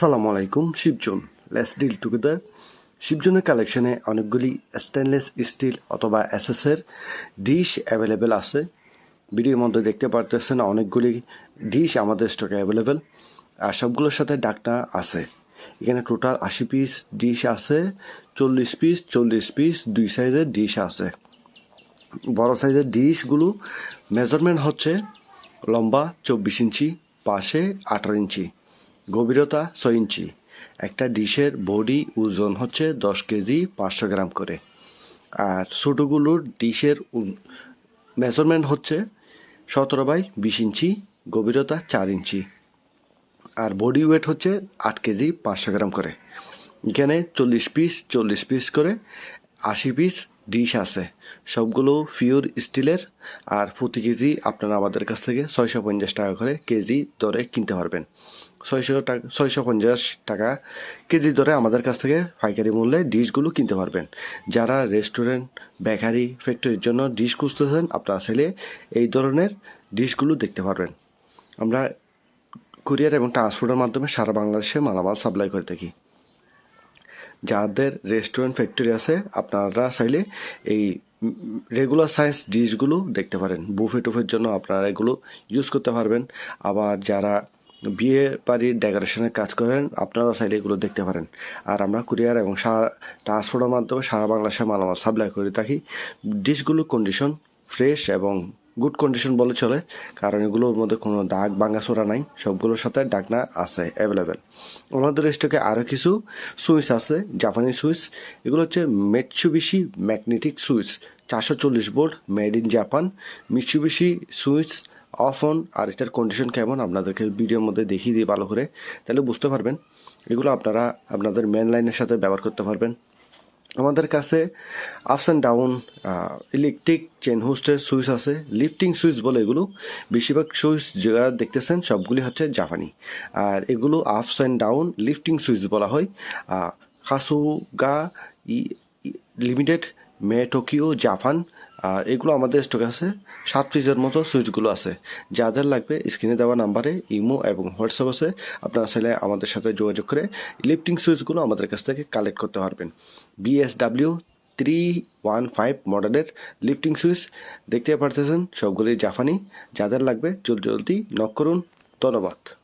আসসালামু আলাইকুম, Shibjan. Let's deal together শিবজনের কালেকশনে অনেকগুলি স্টেনলেস স্টিল অথবা এসএসের ডিশ অ্যাভেলেবেল আছে। ভিডিওর মধ্যে দেখতে পারতেছেন অনেকগুলি ডিশ আমাদের স্টকে অ্যাভেলেবেল আর সবগুলোর সাথে ডাকনা আছে। এখানে টোটাল আশি পিস ডিশ আছে, চল্লিশ পিস চল্লিশ পিস দুই সাইজের ডিশ আছে। বড় সাইজের ডিশগুলো মেজারমেন্ট হচ্ছে লম্বা চব্বিশ ইঞ্চি, পাশে আঠারো ইঞ্চি। গভীরতা ছয় ইঞ্চি। একটা ডিশের বডি ওজন হচ্ছে দশ কেজি পাঁচশো গ্রাম করে। আর ছোটোগুলোর ডিশের মেজারমেন্ট হচ্ছে সতেরো বাই বিশ ইঞ্চি, গভীরতা চার ইঞ্চি। আর বডি ওয়েট হচ্ছে আট কেজি পাঁচশো গ্রাম করে। এখানে চল্লিশ পিস চল্লিশ পিস করে, আশি পিস ডিশ আছে। সবগুলো পিওর স্টিলের আর প্রতি কেজি আপনারা আমাদের কাছ থেকে ছয়শো পঞ্চাশ টাকা করে কেজি দরে কিনতে পারবেন। ছয়শো টাকা, ছয়শো পঞ্চাশ টাকা কেজি দরে আমাদের কাছ থেকে পাইকারি মূল্যে ডিশগুলো কিনতে পারবেন। যারা রেস্টুরেন্ট বেকারি ফ্যাক্টরির জন্য ডিশ খুঁজতেছেন, আপনারা চাইলে এই ধরনের ডিশগুলো দেখতে পারবেন। আমরা কুরিয়ার এবং ট্রান্সপোর্টের মাধ্যমে সারা বাংলাদেশে মালামাল সাপ্লাই করে থাকি। যাদের রেস্টুরেন্ট ফ্যাক্টরি আছে, আপনারা চাইলে এই রেগুলার সাইজ ডিশগুলো দেখতে পারেন। বুফে টুফের জন্য আপনারা এগুলো ইউজ করতে পারবেন। আবার যারা বিয়ে বাড়ির ডেকোরেশনের কাজ করেন আপনারা চাইলে এগুলো দেখতে পারেন। আর আমরা কুরিয়ার এবং সারা ট্রান্সপোর্টের মাধ্যমে সারা বাংলাদেশে মালামাল সাপ্লাই করে থাকি। ডিশগুলোর কন্ডিশন ফ্রেশ এবং গুড কন্ডিশন বলে চলে। কারণ এগুলোর মধ্যে কোনো দাগ ভাঙাচোরা নাই, সবগুলোর সাথে ডাকনা আছে অ্যাভেলেবেল আমাদের স্টকে আরও কিছু সুইচ আছে, জাপানি সুইচ। এগুলো হচ্ছে মেটসুবিশি ম্যাগনেটিক সুইচ চারশো চল্লিশ volt made in Japan Mitsubishi switch off on আর এটার কন্ডিশন কেমন আপনাদেরকে ভিডিওর মধ্যে দেখিয়ে দিই ভালো করে। তাহলে বুঝতে পারবেন। এগুলো আপনারা আপনাদের মেন লাইনের সাথে ব্যবহার করতে পারবেন। আমাদের কাছে ups and down electric chain হোস্টের switch আছে লিফটিং সুইচ বলে এগুলো। বেশিরভাগ সুইচ যারা দেখতেছেন, সবগুলি হচ্ছে জাপানি। আর এগুলো ups and down lifting switch বলা হয়। খাসুগা লিমিটেড মে টোকিও জাপান আর এগুলো আমাদের স্টক আছে। সাত পিসের মতো সুইচগুলো আছে। যাদের লাগবে স্ক্রিনে দেওয়া নাম্বারে ইমো এবং হোয়াটসঅ্যাপ আছে। আপনারা চাইলে আমাদের সাথে যোগাযোগ করে লিফটিং সুইচগুলো আমাদের কাছ থেকে কালেক্ট করতে পারবেন। বিএসডাব্লিউ থ্রি ওয়ান ফাইভ মডেলের লিফটিং সুইচ। দেখতে পারতেছেন সবগুলি জাপানি। যাদের লাগবে জলদি জলদি নক করুন। ধন্যবাদ।